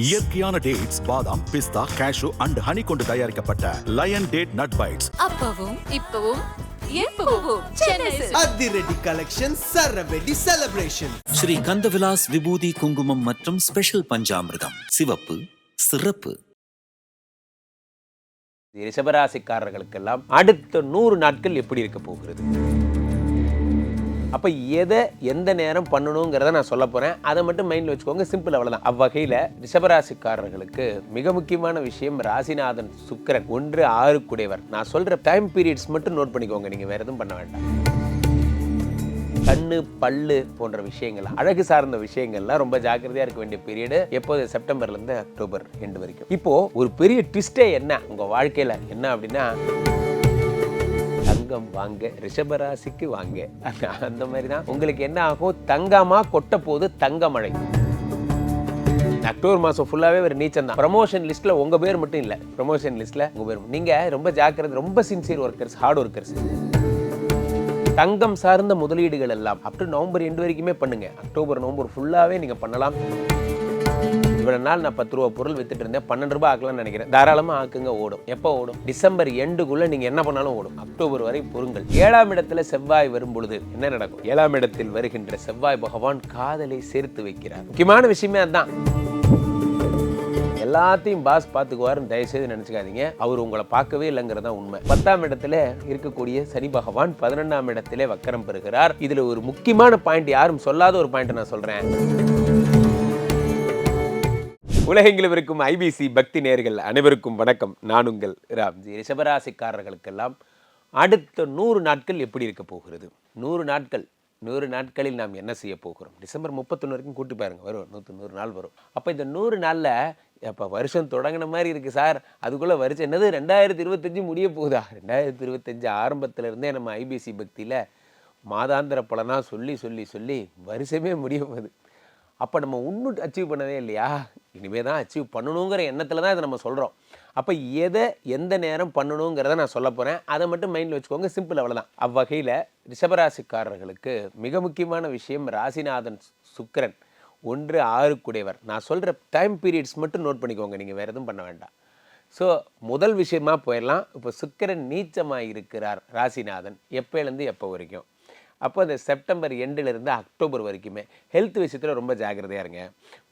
இயற்கையான டேட்ஸ் பாதாம் பிஸ்தா cash and honey கொண்டு தயாரிக்கப்பட்ட லயன் டேட் நட் பைட்ஸ் அப்பவும் இப்பவும் எப்பவும் சென்னை சில்க்ஸ். அதிரடி கலெக்ஷன் சரவெடி செலிப்ரேஷன் ஸ்ரீ கந்தவிலாஸ் விபூதி குங்குமம் மற்றும் ஸ்பெஷல் பஞ்சாமிர்தம். சிவப்பு சிறப்பு. ரிஷபராசிக்காரர்களுக்கெல்லாம் அடுத்த நூறு நாட்கள் எப்படி இருக்க போகிறது? அப்போ எதை எந்த நேரம் பண்ணணுங்கிறத நான் சொல்ல போகிறேன் அதை மட்டும் மைண்டில் வச்சுக்கோங்க. சிம்பிள் அவ்வளோதான் அவ்வகையில் ரிஷபராசிக்காரர்களுக்கு மிக முக்கியமான விஷயம் ராசிநாதன் சுக்கரன் ஒன்று ஆறு குடைவர் நான் சொல்கிற டைம் பீரியட்ஸ் மட்டும் நோட் பண்ணிக்கோங்க. நீங்கள் வேறு எதுவும் பண்ண வேண்டாம். கண்ணு பல்லு போன்ற விஷயங்கள் அழகு சார்ந்த விஷயங்கள்லாம் ரொம்ப ஜாக்கிரதையா இருக்க வேண்டிய பீரியடு எப்போது? செப்டம்பர்ல இருந்து அக்டோபர் எண்டு வரைக்கும். இப்போ ஒரு பெரிய ட்விஸ்டே என்ன? உங்க வாழ்க்கையில என்ன அப்படின்னா தங்கம் வாங்க ரிஷபராசிக்கு வாங்க. அந்த- மாதிரி தான் உங்களுக்கு என்ன ஆகும் தங்கமா கொட்ட போது தங்க மழை அக்டோபர் மாதம் ஃபுல்லாகவே ஒரு நீச்சம் தான். ப்ரமோஷன் லிஸ்ட்டில் உங்கள் பேர் மட்டும் இல்லை. ப்ரமோஷன் லிஸ்ட்டில் உங்கள் பேர். நீங்கள் ரொம்ப ஜாக்கிரதை ரொம்ப சின்சியர் ஒர்க்கர்ஸ் ஹார்ட் ஒர்க்கர்ஸ் தங்கம் சார்ந்த முதலீடுகள் எல்லாம் அப் டு நவம்பர் எண்டு வரைக்குமே பண்ணுங்க. அக்டோபர் நவம்பர் ஃபுல்லாகவே நீங்கள் பண்ணலாம். இவ்வளோ நாள் நான் பத்து ரூபா பொருள் வித்துட்டு இருந்தேன் பன்னெண்டு ரூபாய் ஆக்கலாம்னு நினைக்கிறேன். தாராளமாக ஆக்குங்க ஓடும். எப்போ ஓடும்? டிசம்பர் எண்டுக்குள்ள நீங்கள் என்ன பண்ணாலும் ஓடும். அக்டோபர் வரை பொருங்கள் ஏழாம் இடத்துல செவ்வாய் வரும் பொழுது என்ன நடக்கும்? ஏழாம் இடத்தில் வருகின்ற செவ்வாய் பகவான் காதலை சேர்த்து வைக்கிறார். முக்கியமான விஷயமே அதுதான் எல்லாத்தையும் பாஸ் பார்த்துக்குவாருன்னு தயவுசெய்து நினச்சிக்காதீங்க. அவர் உங்களை பார்க்கவே இல்லைங்கிறது தான் உண்மை. பத்தாம் இடத்துல இருக்கக்கூடிய சனி பகவான் பதினொன்றாம் இடத்திலே வக்கரம் பெறுகிறார். இதில் ஒரு முக்கியமான பாயிண்ட் யாரும் சொல்லாத ஒரு பாயிண்ட் நான் சொல்கிறேன் உலகெங்கிலும் இருக்கும் ஐபிசி பக்தி நேர்கள் அனைவருக்கும் வணக்கம். நான் உங்கள் ராம்ஜி. ரிஷபராசிக்காரர்களுக்கெல்லாம் அடுத்த நூறு நாட்கள் எப்படி இருக்க போகிறது? நூறு நாட்கள் நூறு நாட்களில் நாம் என்ன செய்ய போகிறோம்? டிசம்பர் முப்பத்தொன்று வரைக்கும் கூட்டி பாருங்கள் வரும். நூற்று நூறு நாள் வரும். அப்போ இந்த நூறு நாளில் இப்போ வருஷம் தொடங்கின மாதிரி இருக்குது சார். அதுக்குள்ளே வருஷம் என்னது? ரெண்டாயிரத்தி இருபத்தஞ்சு முடிய போகுதா? ரெண்டாயிரத்தி இருபத்தஞ்சு ஆரம்பத்துலேருந்தே நம்ம ஐபிசி பக்தியில் மாதாந்திர பலனாக சொல்லி சொல்லி சொல்லி வருஷமே முடிய போகுது. அப்போ நம்ம இன்னும் அச்சீவ் பண்ணவே இல்லையா? இனிமேல் தான் அச்சீவ் பண்ணணுங்கிற எண்ணத்தில் தான் இதை நம்ம சொல்கிறோம் அப்போ எதை எந்த நேரம் பண்ணணுங்கிறத நான் சொல்ல போகிறேன் அதை மட்டும் மைண்டில் வச்சுக்கோங்க. சிம்பிள் அவ்வளோதான் அவ்வகையில் ரிஷபராசிக்காரர்களுக்கு மிக முக்கியமான விஷயம் ராசிநாதன் சுக்கிரன். ஒன்று ஆறுக்குடையவர் நான் சொல்கிற டைம் பீரியட்ஸ் மட்டும் நோட் பண்ணிக்கோங்க. நீங்கள் வேறு எதுவும் பண்ண வேண்டாம். ஸோ முதல் விஷயமா போயிடலாம். இப்போ சுக்கிரன் நீச்சமாக இருக்கிறார் ராசிநாதன். எப்போலேருந்து எப்போ வரைக்கும்? அப்போ அந்த செப்டம்பர் எண்டிலிருந்து அக்டோபர் வரைக்குமே ஹெல்த் விஷயத்தில் ரொம்ப ஜாக்கிரதையாக இருங்க.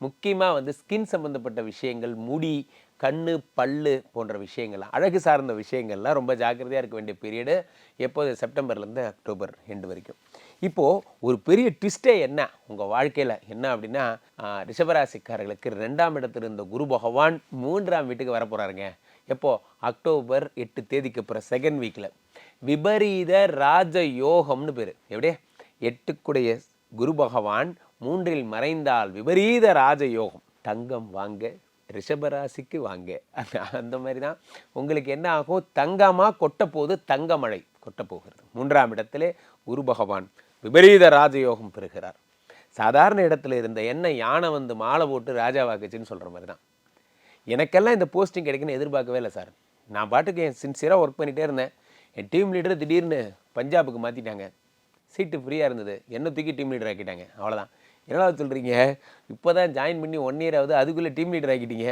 முக்கியமாக வந்து ஸ்கின் சம்மந்தப்பட்ட விஷயங்கள் முடி கண் பல்லு போன்ற விஷயங்கள் அழகு சார்ந்த விஷயங்கள்லாம் ரொம்ப ஜாக்கிரதையாக இருக்க வேண்டிய பீரியடு எப்போது? செப்டம்பர்லேருந்து அக்டோபர் எண்டு வரைக்கும். இப்போது ஒரு பெரிய ட்விஸ்டே என்ன? உங்கள் வாழ்க்கையில் என்ன அப்படின்னா ரிஷபராசிக்காரர்களுக்கு ரெண்டாம் இடத்துல இருந்த குரு பகவான் மூன்றாம் வீட்டுக்கு வர போகிறாருங்க எப்போது அக்டோபர் எட்டு தேதிக்கு அப்புறம் செகண்ட் வீக்கில் விபரீத ராஜ யோகம்னு பேர். எப்படியே? எட்டுக்குடைய குரு பகவான் மூன்றில் மறைந்தால் விபரீத ராஜ யோகம் தங்கம் வாங்க ரிஷபராசிக்கு வாங்க. அந்த- அந்த மாதிரி தான் உங்களுக்கு என்ன ஆகும்? தங்கமாக கொட்ட போது கொட்டப்போகிறது கொட்ட போகிறது. மூன்றாம் இடத்திலே குரு பகவான் விபரீத ராஜயோகம் பெறுகிறார். சாதாரண இடத்துல இருந்த என்ன யானை வந்து மாலை போட்டு ராஜாவாக்குச்சுன்னு சொல்கிற மாதிரி தான் எனக்கெல்லாம் இந்த போஸ்டிங் கிடைக்குன்னு எதிர்பார்க்கவே இல்லை சார். நான் பாட்டுக்கு என் சின்சியராக ஒர்க் பண்ணிகிட்டே இருந்தேன். என் டீம் லீடர் திடீர்னு பஞ்சாபுக்கு மாற்றிட்டாங்க சீட்டு ஃப்ரீயாக இருந்தது. என்ன தூக்கி டீம் லீடர் ஆக்கிட்டாங்க? அவ்வளோதான் என்னடா சொல்கிறீங்க இப்போ தான் ஜாயின் பண்ணி ஒன் இயர் ஆகுது அதுக்குள்ளே டீம் லீடர் ஆக்கிட்டீங்க.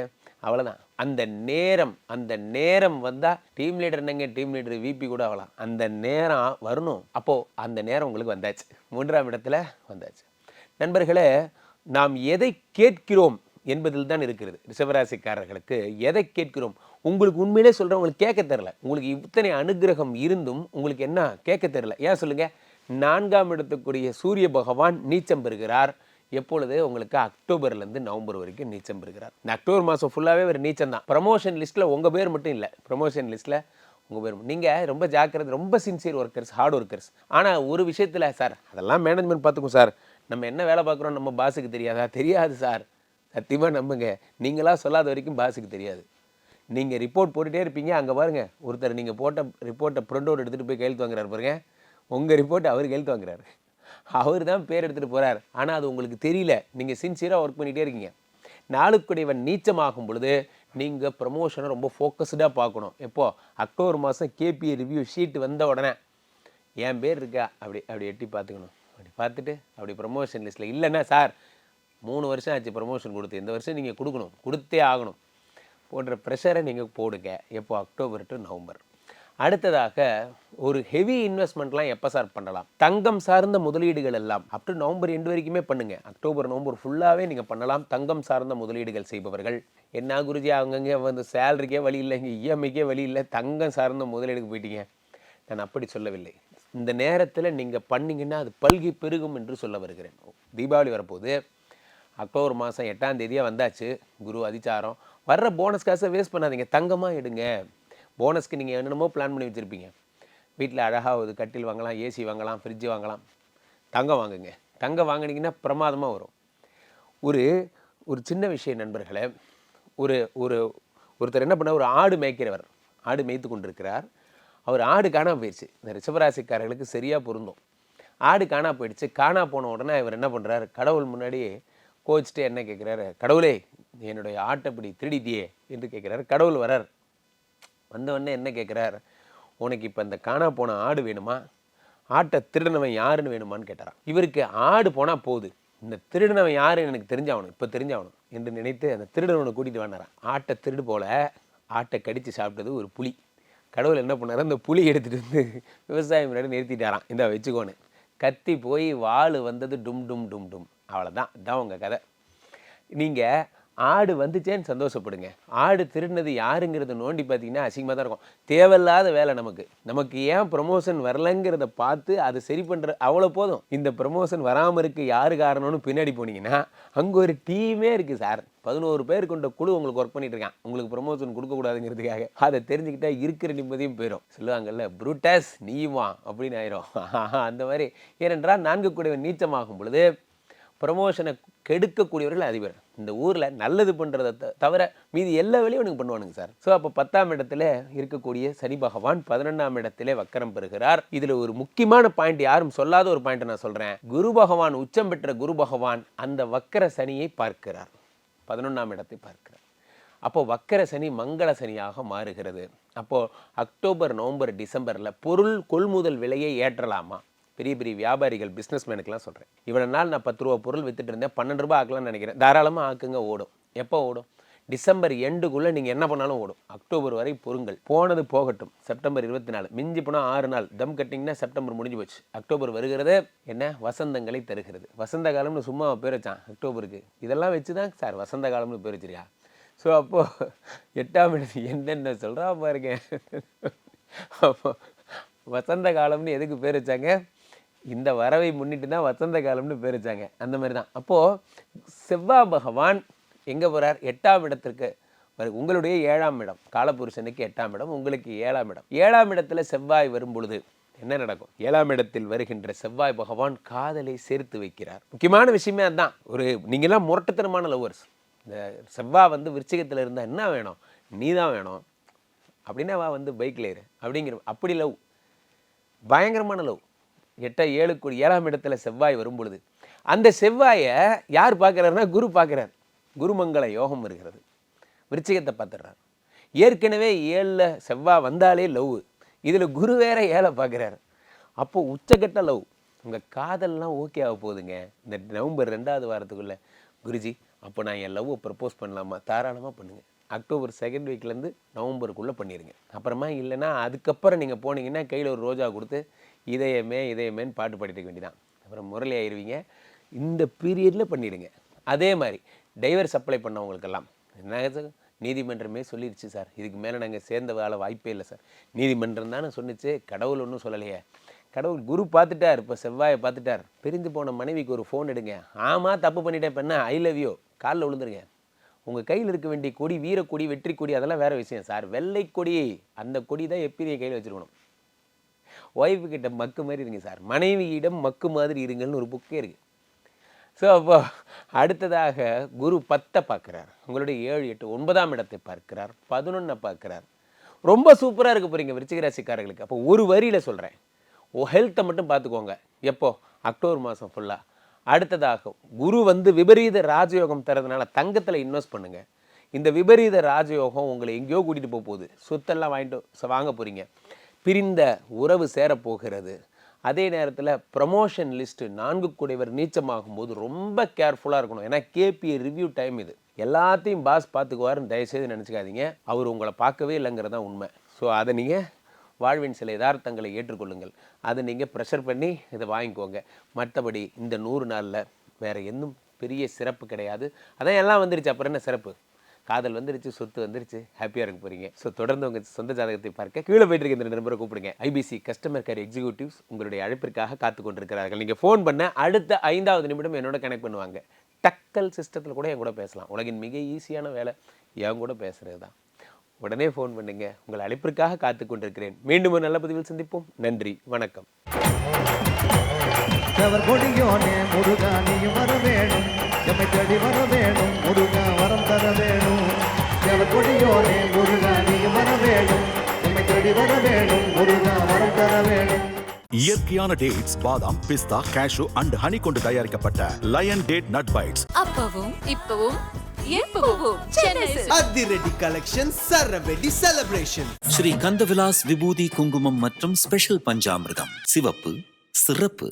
அவ்வளோதான் அந்த நேரம் அந்த நேரம் வந்தால் டீம் லீடர் என்னங்க? டீம் லீடர் விபி கூட ஆகலாம். அந்த நேரம் வரணும். அப்போது அந்த நேரம் உங்களுக்கு வந்தாச்சு. மூன்றாம் இடத்துல வந்தாச்சு. நண்பர்களே நாம் எதை கேட்கிறோம்? என்பதில் தான் இருக்கிறது. ரிஷபராசிக்காரர்களுக்கு எதை கேட்கிறோம்? உங்களுக்கு உண்மையிலே சொல்கிறேன் உங்களுக்கு கேட்க தெரில உங்களுக்கு இத்தனை அனுகிரகம் இருந்தும் உங்களுக்கு என்ன? கேட்க தெரில ஏன் சொல்லுங்கள் நான்காம் இடத்துக்குரிய சூரிய பகவான் நீச்சம் பெறுகிறார். எப்பொழுது? உங்களுக்கு அக்டோபர்லேருந்து நவம்பர் வரைக்கும் நீச்சம் பெறுகிறார். இந்த அக்டோபர் மாதம் ஃபுல்லாகவே ஒரு நீச்சம் தான். ப்ரமோஷன் லிஸ்ட்டில் உங்கள் பேர் மட்டும் இல்லை. ப்ரமோஷன் லிஸ்ட்டில் உங்கள் பேர் நீங்கள் ரொம்ப ஜாக்கிரதை ரொம்ப சின்சியர் ஒர்க்கர்ஸ் ஹார்ட் ஒர்க்கர்ஸ் ஆனால் ஒரு விஷயத்தில் சார் அதெல்லாம் மேனேஜ்மெண்ட் பார்த்துக்கும் சார் நம்ம என்ன வேலை பார்க்குறோம் நம்ம பாஸுக்கு தெரியாதா? தெரியாது சார் சத்தியமாக நம்புங்க. நீங்களாக சொல்லாத வரைக்கும் பாஸுக்கு தெரியாது. நீங்கள் ரிப்போர்ட் போட்டுகிட்டே இருப்பீங்க. அங்கே பாருங்கள் ஒருத்தர் நீங்கள் போட்ட ரிப்போர்ட்டை ப்ரிண்ட் அவுட் எடுத்துகிட்டு போய் கையெழுத்து வாங்குறாரு பாருங்க. உங்கள் ரிப்போர்ட்டை அவர் கையெழுத்து வாங்குறாரு. அவர் தான் பேர் எடுத்துகிட்டு போகிறார் ஆனால் அது உங்களுக்கு தெரியல. நீங்கள் சின்சியராக ஒர்க் பண்ணிகிட்டே இருக்கீங்க. நாளுக்குடையவன் நீச்சமாகும் பொழுது நீங்கள் ப்ரமோஷனை ரொம்ப ஃபோக்கஸ்டாக பார்க்கணும். எப்போது அக்டோபர் மாதம் கேபிஏ ரிவ்யூ ஷீட் வந்த உடனே. என் பேர் இருக்கா? அப்படி அப்படி எட்டி பார்த்துக்கணும். அப்படி பார்த்துட்டு அப்படி ப்ரமோஷன் லிஸ்ட்டில் இல்லைன்னா சார் மூணு வருஷம் ஆச்சு ப்ரமோஷன் கொடுத்து. இந்த வருஷம் நீங்கள் கொடுக்கணும். கொடுத்தே ஆகணும். போன்ற ப்ரெஷரை நீங்கள் போடுங்க. எப்போ? அக்டோபர் டு நவம்பர் அடுத்ததாக ஒரு ஹெவி இன்வெஸ்ட்மெண்ட்லாம் எப்போ சார் பண்ணலாம்? தங்கம் சார்ந்த முதலீடுகள் எல்லாம் அப் டு நவம்பர் எண்டு வரைக்குமே பண்ணுங்கள் அக்டோபர் நவம்பர் ஃபுல்லாகவே நீங்கள் பண்ணலாம். தங்கம் சார்ந்த முதலீடுகள் செய்பவர்கள். என்ன குருஜி அவங்கங்க வந்து சேலரிக்கே வழி இல்லை இங்கே இஎம்ஐக்கே வழி இல்லை தங்கம் சார்ந்த முதலீடுக்கு போயிட்டீங்க. நான் அப்படி சொல்லவில்லை. இந்த நேரத்தில் நீங்கள் பண்ணிங்கன்னா அது பல்கி பெருகும் என்று சொல்ல வருகிறேன். தீபாவளி வரப்போகுது அக்டோபர் மாதம் எட்டாம் தேதியாக வந்தாச்சு. குரு அதிச்சாரம். வர்ற போனஸ் காசை வேஸ்ட் பண்ணாதீங்க. தங்கமாக எடுங்க. போனஸ்க்கு நீங்கள் என்னென்னமோ பிளான் பண்ணி வச்சுருப்பீங்க. வீட்டில் அழகாக ஒரு கட்டில் வாங்கலாம் ஏசி வாங்கலாம் ஃப்ரிட்ஜ் வாங்கலாம். தங்கம் வாங்குங்க. தங்கம் வாங்கினீங்கன்னா பிரமாதமாக வரும். ஒரு ஒரு சின்ன விஷயம் நண்பர்களே. ஒரு ஒரு ஒருத்தர் என்ன பண்ண ஒரு ஆடு மேய்க்கிறவர். ஆடு மேய்த்து கொண்டிருக்கிறார். அவர் ஆடு காணாம போயிடுச்சு இந்த ரிஷபராசிக்காரர்களுக்கு சரியாக பொருந்தும். ஆடு காணா போயிடுச்சு. காணா போன உடனே இவர் என்ன பண்ணுறாரு கடவுள் முன்னாடி கோச்சிட்டு என்ன கேட்குறாரு கடவுளே என்னுடைய ஆட்டை இப்படி திருடிட்டியே என்று கேட்குறாரு கடவுள் வரார். வந்தவொடனே என்ன கேட்குறார் உனக்கு இப்போ இந்த காணா போன ஆடு வேணுமா? ஆட்டை திருடினவன் யாருன்னு வேணுமான்னு கேட்டாரா இவருக்கு ஆடு போனால் போகுது இந்த திருடினவன் யாருன்னு எனக்கு தெரிஞ்சாகணும். இப்போ தெரிஞ்சாகணும் என்று நினைத்து அந்த திருடனவனை கூட்டிகிட்டு வாண்டாரான் ஆட்டை திருடு போல ஆட்டை கடித்து சாப்பிட்டது ஒரு புலி. கடவுள் என்ன பண்ணார்? அந்த புளி எடுத்துகிட்டு வந்து விவசாயம் முன்னாடி நிறுத்திட்டாராம். இந்த வச்சுக்கோன்னு. கத்தி போய் வாள் வந்தது டும் டும் டும் டும். அவ்வளோதான் இதான் உங்கள் கதை. நீங்கள் ஆடு வந்துச்சேன்னு சந்தோஷப்படுங்க. ஆடு திருடினது யாருங்கிறத நோண்டி பார்த்தீங்கன்னா அசிங்கமாக தான் இருக்கும். தேவையில்லாத வேலை நமக்கு. நமக்கு ஏன் ப்ரமோஷன் வரலங்கிறத பார்த்து அதை சரி பண்ணுற அவ்வளோ போதும். இந்த ப்ரமோஷன் வராமல் இருக்கு யார் காரணம்னு பின்னாடி போனீங்கன்னா அங்கே ஒரு டீமே இருக்குது சார் பதினோரு பேர் கொண்ட குழு உங்களுக்கு ஒர்க் பண்ணிட்டு இருக்கான் உங்களுக்கு ப்ரமோஷன் கொடுக்கக்கூடாதுங்கிறதுக்காக. அதை தெரிஞ்சுக்கிட்டா இருக்கிற நிம்மதியும் போயிடும் சொல்லுவாங்கல்ல ப்ரூட்டஸ் நீ வா அப்படின்னு ஆயிரும். அந்த மாதிரி. ஏனென்றால் நான்கு கூடவன் நீச்சமாகும் பொழுது ப்ரமோஷனை கெடுக்கக்கூடியவர்கள் அதிபர். இந்த ஊரில் நல்லது பண்ணுறதை தவிர மீதி எல்லா வேலையும் எனக்கு பண்ணுவானுங்க சார். ஸோ அப்போ பத்தாம் இடத்துல இருக்கக்கூடிய சனி பகவான் பதினொன்றாம் இடத்திலே வக்கரம் பெறுகிறார். இதில் ஒரு முக்கியமான பாயிண்ட் யாரும் சொல்லாத ஒரு பாயிண்ட் நான் சொல்கிறேன் குரு பகவான் உச்சம் பெற்ற குரு பகவான் அந்த வக்கர சனியை பார்க்கிறார். பதினொன்றாம் இடத்தை பார்க்கிறார். அப்போ வக்கர சனி மங்கள சனியாக மாறுகிறது. அப்போது அக்டோபர் நவம்பர் டிசம்பரில் பொருள் கொள்முதல் விலையை ஏற்றலாமா? பெரிய பெரிய வியாபாரிகள் பிஸ்னஸ்மேனுக்கெல்லாம் சொல்கிறேன் இவ்வளோ நாள் நான் பத்து ரூபா பொருள் வித்துட்டு இருந்தேன் பன்னெண்டு ரூபா ஆக்கலாம்னு நினைக்கிறேன். தாராளமாக ஆக்குங்க ஓடும். எப்போ ஓடும்? டிசம்பர் எண்டுக்குள்ளே நீங்கள் என்ன பண்ணாலும் ஓடும். அக்டோபர் வரை பொருங்கள் போனது போகட்டும். செப்டம்பர் இருபத்தி நாலு மிஞ்சி போனால் ஆறு நாள். தம் கட்டிங்கன்னா செப்டம்பர் முடிஞ்சு போச்சு. அக்டோபர் வருகிறது. என்ன? வசந்தங்களை தருகிறது. வசந்த காலம்னு சும்மா பேர் வச்சான் அக்டோபருக்கு. இதெல்லாம் வச்சு தான் சார் வசந்த காலம்னு பேர் வச்சிருக்கா. ஸோ அப்போது எட்டாம் இடத்து என்னென்ன சொல்கிறா பாருங்க. அப்போ வசந்த காலம்னு எதுக்கு பேர் வச்சாங்க? இந்த வரவை முன்னிட்டு தான் வசந்த காலம்னு பேர் வச்சாங்க. அந்த மாதிரி தான். அப்போது செவ்வாய் பகவான் எங்கே போகிறார் எட்டாம் இடத்திற்கு வரு- உங்களுடைய ஏழாம் இடம். காலபுருஷனுக்கு எட்டாம் இடம் உங்களுக்கு ஏழாம் இடம். ஏழாம் இடத்துல செவ்வாய் வரும் பொழுது என்ன நடக்கும்? ஏழாம் இடத்தில் வருகின்ற செவ்வாய் பகவான் காதலை சேர்த்து வைக்கிறார். முக்கியமான விஷயமே அதுதான் ஒரு நீங்களாம் முரட்டுத்தனமான லவ்வர்ஸ் இந்த செவ்வாய் வந்து விருச்சிகத்தில் இருந்தால் என்ன வேணும்? நீ தான் வேணும். அப்படின்னா வா வந்து பைக்கில் ஏறு. அப்படிங்கிற அப்படி லவ் பயங்கரமான லவ் எட்ட ஏழு கோடி ஏழாம் இடத்துல செவ்வாய் வரும் பொழுது அந்த செவ்வாயை யார் பார்க்குறாருன்னா குரு பார்க்குறார். குருமங்கள யோகம் வருகிறது. விருச்சிகத்தை பார்த்துடுறார். ஏற்கனவே ஏழில் செவ்வாய் வந்தாலே லவ். இதில் குரு வேற ஏழை பார்க்குறாரு. அப்போ உச்சக்கட்ட லவ். உங்கள் காதல்லாம் ஓகே ஆக போகுதுங்க. இந்த நவம்பர் ரெண்டாவது வாரத்துக்குள்ளே குருஜி அப்போ நான் என் லவ்வை ப்ரப்போஸ் பண்ணலாமா? தாராளமாக பண்ணுங்கள் அக்டோபர் செகண்ட் வீக்லேருந்து நவம்பருக்குள்ளே பண்ணிடுங்க அப்புறமா இல்லைன்னா அதுக்கப்புறம் நீங்கள் போனீங்கன்னா கையில் ஒரு ரோஜா கொடுத்து இதயமே இதயமேன்னு பாட்டு பாடிட்டு இருக்க வேண்டியதான் அப்புறம் முரளி ஆயிருவீங்க. இந்த பீரியடில் பண்ணிடுங்க. அதே மாதிரி டைவர்ஸ் அப்ளை பண்ணவங்களுக்கெல்லாம். என்ன நீதிமன்றமே சொல்லிடுச்சு சார் இதுக்கு மேலே நாங்கள் சேர்ந்த வேலை வாய்ப்பே இல்லை சார் நீதிமன்றம் தானே சொன்னிச்சு. கடவுள் ஒன்றும் சொல்லலையே. கடவுள் குரு பார்த்துட்டார் இப்போ செவ்வாயை பார்த்துட்டார். பிரிந்து போன மனைவிக்கு ஒரு ஃபோன் எடுங்க. ஆமாம் தப்பு பண்ணிட்டேன் இப்போ என்ன ஐ லவ் யூ காலில் விழுந்துருங்க. உங்கள் கையில் இருக்க வேண்டிய கொடி வீரக்கொடி வெற்றி கொடி அதெல்லாம் வேறு விஷயம். சார் வெள்ளை கொடி அந்த கொடி தான் எப்படியே கையில் வச்சுருக்கணும். ஒய்ஃபு கிட்ட மக்கு மாதிரி இருங்க சார். மனைவியிடம் மக்கு மாதிரி இருங்கள்னு ஒரு புக்கே இருக்குது ஸோ அப்போ அடுத்ததாக குரு பத்தை பார்க்குறார். உங்களுடைய ஏழு எட்டு ஒன்பதாம் இடத்தை பார்க்கிறார். பதினொன்றை பார்க்குறார். ரொம்ப சூப்பராக இருக்க போகிறீங்க விருச்சிகராசிக்காரர்களுக்கு அப்போ ஒரு வரியில் சொல்கிறேன் ஓ ஹெல்த்தை மட்டும் பார்த்துக்கோங்க. எப்போ? அக்டோபர் மாதம் ஃபுல்லாக அடுத்ததாக குரு வந்து விபரீத ராஜயோகம் தரதுனால தங்கத்தில் இன்வெஸ்ட் பண்ணுங்கள் இந்த விபரீத ராஜயோகம் உங்களை எங்கேயோ கூட்டிகிட்டு போக போகுது. சொத்தெல்லாம் வாங்கிட்டு வாங்க போகிறீங்க பிரிந்த உறவு சேரப்போகிறது. அதே நேரத்தில் ப்ரமோஷன் லிஸ்ட்டு நான்கு குடைவர் நீச்சமாகும் போது ரொம்ப கேர்ஃபுல்லாக இருக்கணும். ஏன்னா கேபிஏ ரிவ்யூ டைம் இது. எல்லாத்தையும் பாஸ் பார்த்துக்குவாருன்னு தயவுசெய்து நினச்சிக்காதீங்க. அவர் உங்களை பார்க்கவே இல்லைங்கிறது தான் உண்மை. ஸோ அதை நீங்கள் வாழ்வின் சில யதார்த்தங்களை ஏற்றுக்கொள்ளுங்கள். அதை நீங்கள் ப்ரெஷர் பண்ணி இதை வாங்கிக்கோங்க. மற்றபடி இந்த நூறு நாளில் வேறு எதுவும் பெரிய சிறப்பு கிடையாது. அதான் எல்லாம் வந்துருச்சு. அப்புறம் என்ன சிறப்பு? காதல் வந்துருச்சு சொத்து வந்துருச்சு. ஹாப்பியாக இருக்க போகிறீங்க ஸோ தொடர்ந்து உங்கள் சொந்த ஜாதகத்தை பார்க்க. கீழே போயிட்டு இருக்க இந்த நம்பரை கூப்பிடுங்க. ஐபிசி கஸ்டமர் கேர் எக்ஸிக்யூட்டிவ்ஸ் உங்களுடைய அழைப்பிற்காக காத்து கொண்டிருக்கிறார்கள். நீங்கள் ஃபோன் பண்ண அடுத்த ஐந்தாவது நிமிடம் என்னோட கனெக்ட் பண்ணுவாங்க. டக்கல் சிஸ்டத்தில் கூட என் கூட பேசலாம். உலகின் மிக ஈஸியான வேலை. என் கூட பேசுகிறது தான் உடனே ஃபோன் பண்ணுங்க. உங்கள் அழைப்பிற்காக காத்து கொண்டிருக்கிறேன். மீண்டும் ஒரு நல்ல பதிவில் சந்திப்போம். நன்றி. வணக்கம். அவர் கொடியோனே முருகா நீயும் வர வேணும். எம்மை தேடி வர வேணும். முருகா வரம் தர வேணும். அவர் கொடியோனே முருகா நீயும் வர வேணும். எம்மை தேடி வர வேணும். முருகா வரம் தர வேணும். இயற்கையான டேட்ஸ் பாதாம் பிஸ்தா கேஷு அண்ட் ஹனி கொண்டு தயாரிக்கப்பட்ட லயன் டேட் நட் பைட்ஸ் அப்பவும் இப்பவும் எப்பவும். அதிரடி கலெக்ஷன் சரவெடி செலிப்ரேஷன் ஸ்ரீ கந்தவிலாஸ் விபூதி குங்குமம் மற்றும் ஸ்பெஷல் பஞ்சாமிர்தம். சிவப்பு சிறப்பு.